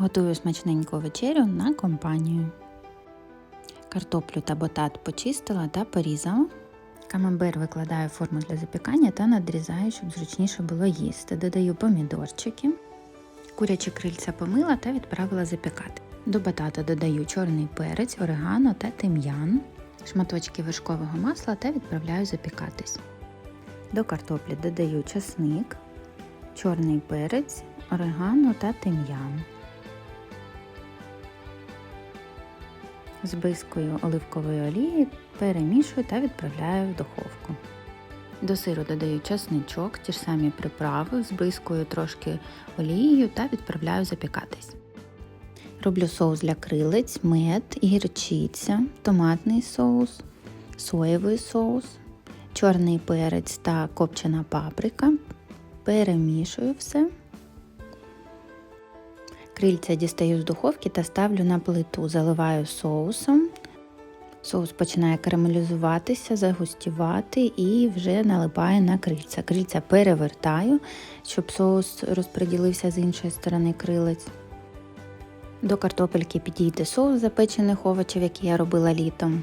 Готую смачненьку вечерю на компанію. Картоплю та ботат почистила та порізала. Камамбер викладаю в форму для запікання та надрізаю, щоб зручніше було їсти. Додаю помідорчики. Курячі крильця помила та відправила запікати. До батата додаю чорний перець, орегано та тим'ян, шматочки вершкового масла та відправляю запікатись. До картоплі додаю часник, чорний перець, орегано та тим'ян. Збискою оливкової олії перемішую та відправляю в духовку. До сиру додаю часничок, ті ж самі приправи, збискую трошки олією та відправляю запікатись. Роблю соус для крилець, мед, гірчиця, томатний соус, соєвий соус, чорний перець та копчена паприка. Перемішую все. Крильця дістаю з духовки та ставлю на плиту, заливаю соусом. Соус починає карамелізуватися, загустівати і вже налипає на крильця. Крильця перевертаю, щоб соус розподілився з іншої сторони крилець. До картопельки підійде соус запечених овочів, який я робила літом.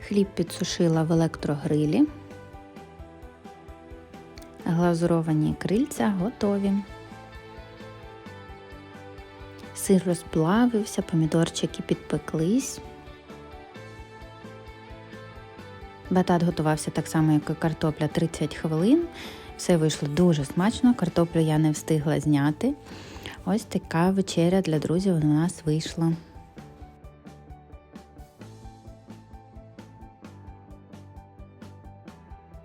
Хліб підсушила в електрогрилі. Глазуровані крильця готові. Сир розплавився, помідорчики підпеклись. Батат готувався так само, як і картопля 30 хвилин. Все вийшло дуже смачно, картоплю я не встигла зняти. Ось така вечеря для друзів у нас вийшла.